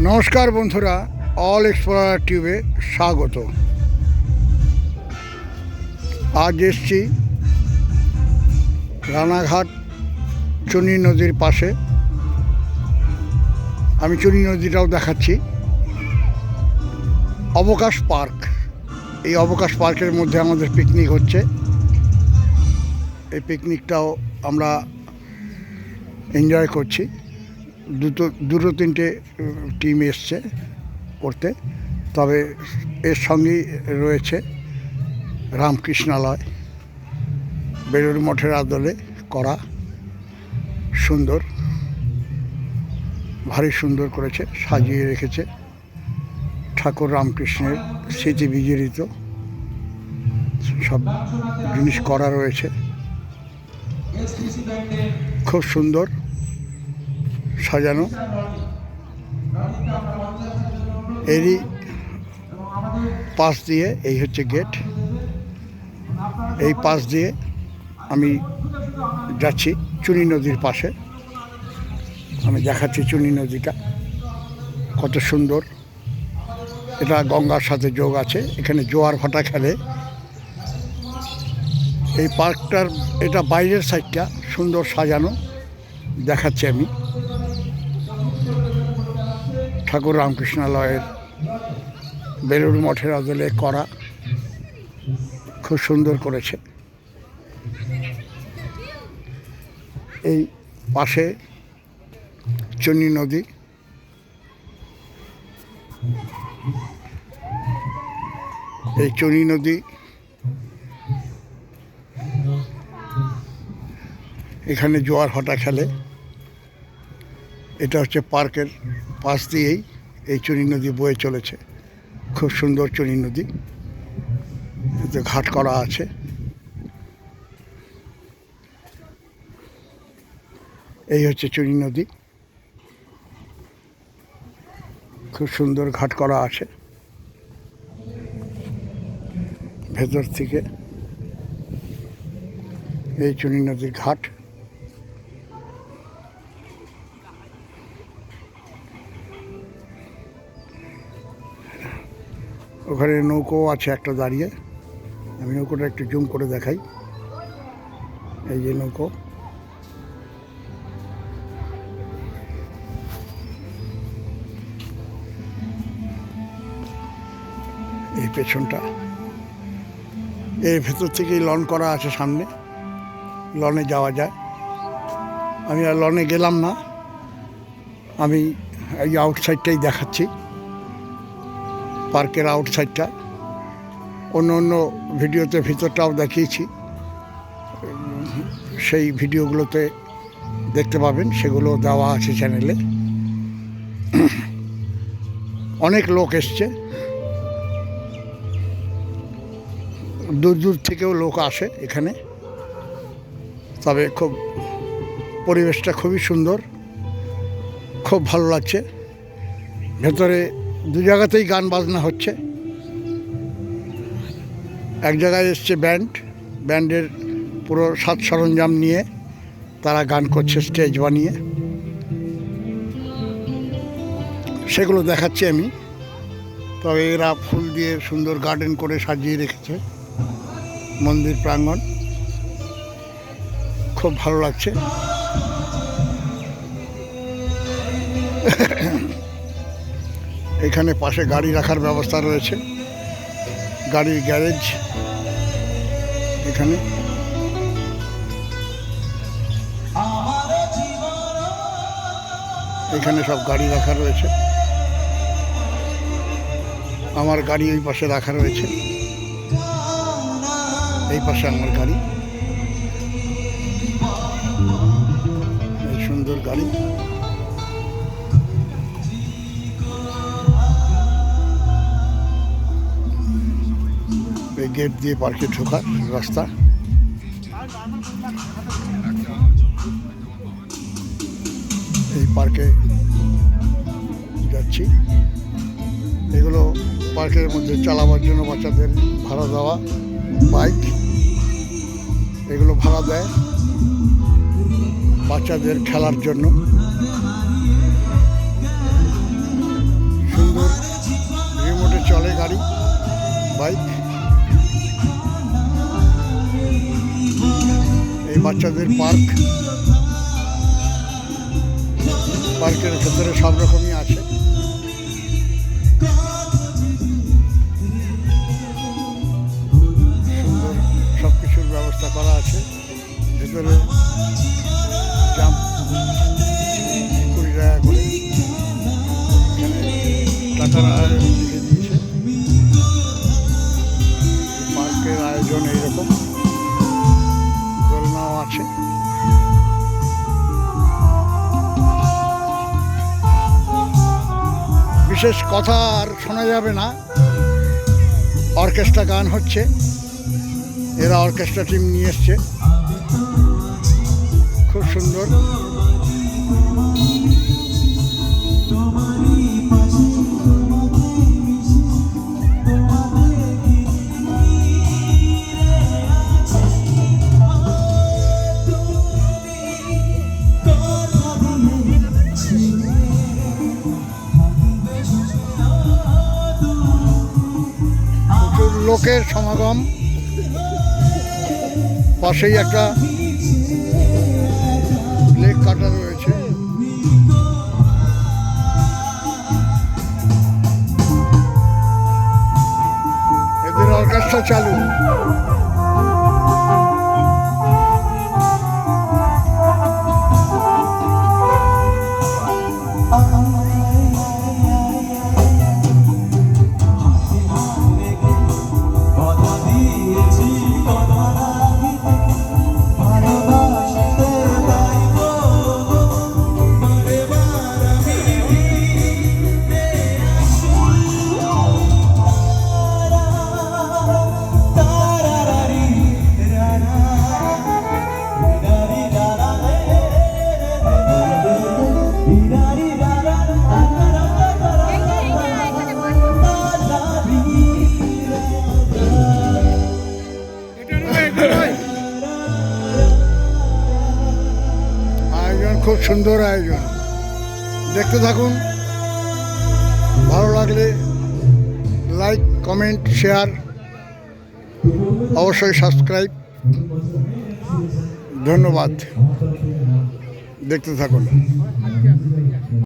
নমস্কার বন্ধুরা all explorer টিউবে স্বাগত। আজ এসছি রানাঘাট চুনি নদীর পাশে। আমি চুনি নদীটাও দেখাচ্ছি। অবকাশ পার্ক। এই অবকাশ পার্কের মধ্যে আমাদের পিকনিক হচ্ছে। এই পিকনিকটাও আমরা এনজয় করছি। দুটো দুটো তিনটে টিম এসছে করতে। তবে এর সঙ্গেই রয়েছে রামকৃষ্ণালয়, বেলুড় মঠের আদলে করা, সুন্দর, ভারী সুন্দর করেছে, সাজিয়ে রেখেছে ঠাকুর রামকৃষ্ণের স্মৃতি বিজড়িত। সব জিনিস করা রয়েছে। খুব সুন্দর। সাজানো। এরই পাশ দিয়ে, এই হচ্ছে গেট এই পাশ দিয়ে আমি যাচ্ছি চুনি নদীর পাশে। আমি দেখাচ্ছি চুনি নদীটা, কত সুন্দর। এটা গঙ্গার সাথে যোগ আছে, এখানে জোয়ার ভাটা খেলে। এই পার্কটার, এটা বাইরের সাইডটা সুন্দর সাজানো, দেখাচ্ছি আমি। ঠাকুর রামকৃষ্ণালয়ের বেলুড় মঠের আদলে করা খুব সুন্দর করেছে। এই পাশে চন্নী নদী। এই চনী নদী এখানে জোয়ার ভাটা খেলে। এটা হচ্ছে পার্কের পাশ দিয়েই এই চুনি নদী বয়ে চলেছে। খুব সুন্দর চুনি নদী। এতে ঘাট করা আছে। এই হচ্ছে চুনি নদী। খুব সুন্দর ঘাট করা আছে। ভেতর থেকে এই চুনি নদীর ঘাট। ওখানে নৌকো আছে একটা দাঁড়িয়ে। আমি নৌকোটা একটু জুম করে দেখাই। এই যে নৌকো। এই পেছনটা। এর ভেতর থেকেই লন করা আছে সামনে। লনে যাওয়া যায়। আমি আর লনে গেলাম না। আমি এই আউটসাইডটাই দেখাচ্ছি। পার্কের আউটসাইডটা অন্য অন্য ভিডিওতে ভিতরটাও দেখিয়েছি। সেই ভিডিওগুলোতে দেখতে পাবেন, সেগুলো দেওয়া আছে চ্যানেলে অনেক লোক এসছে। দূর দূর থেকেও লোক আসে এখানে। তবে খুব, পরিবেশটা খুবই সুন্দর। খুব ভালো লাগছে। ভেতরে দু জায়গাতেই গান বাজনা হচ্ছে। এক জায়গায় এসছে ব্যান্ড, ব্যান্ডের পুরো সাত সরঞ্জাম নিয়ে তারা গান করছে, স্টেজ বানিয়ে। সেগুলো দেখাচ্ছি আমি। তবে এরা ফুল দিয়ে সুন্দর গার্ডেন করে সাজিয়ে রেখেছে, মন্দির প্রাঙ্গণ। খুব ভালো লাগছে। এখানে পাশে গাড়ি রাখার ব্যবস্থা রয়েছে। গাড়ির গ্যারেজ এখানে। এখানে সব গাড়ি রাখা রয়েছে। আমার গাড়ি ওই পাশে রাখা রয়েছে। এই পাশে আমার গাড়ি। গেট দিয়ে পার্কে ঢোকার রাস্তা। এই পার্কে যাচ্ছি। এগুলো পার্কের মধ্যে চালাবার জন্য বাচ্চাদের ভাড়া দেওয়া। বাইক, এগুলো ভাড়া দেয় বাচ্চাদের খেলার জন্য। সুন্দর রিমোটে চলে গাড়ি, বাইক। বাচ্চাদের পার্ক পার্কের ভেতরে সব রকমই আছে। সুন্দর সব কিছুর ব্যবস্থা করা আছে। ভেতরে জাম্প কুড়ি টাকা করে টাকার আয়োজন দিয়েছে। পার্কের আয়োজন এইরকম। দোলনাও বিশেষ কথা আর শোনা যাবে না। অর্কেস্ট্রা গান হচ্ছে। এরা অর্কেস্ট্রা টিম নিয়ে এসছে। খুব সুন্দর। লোকের সমাগম। পাশেই একটা লেক কাটা রয়েছে। এদের অর্কেস্ট্রা চালু। সুন্দর আয়োজন। দেখতে থাকুন। ভালো লাগলে লাইক কমেন্ট শেয়ার অবশ্যই সাবস্ক্রাইব। ধন্যবাদ। দেখতে থাকুন।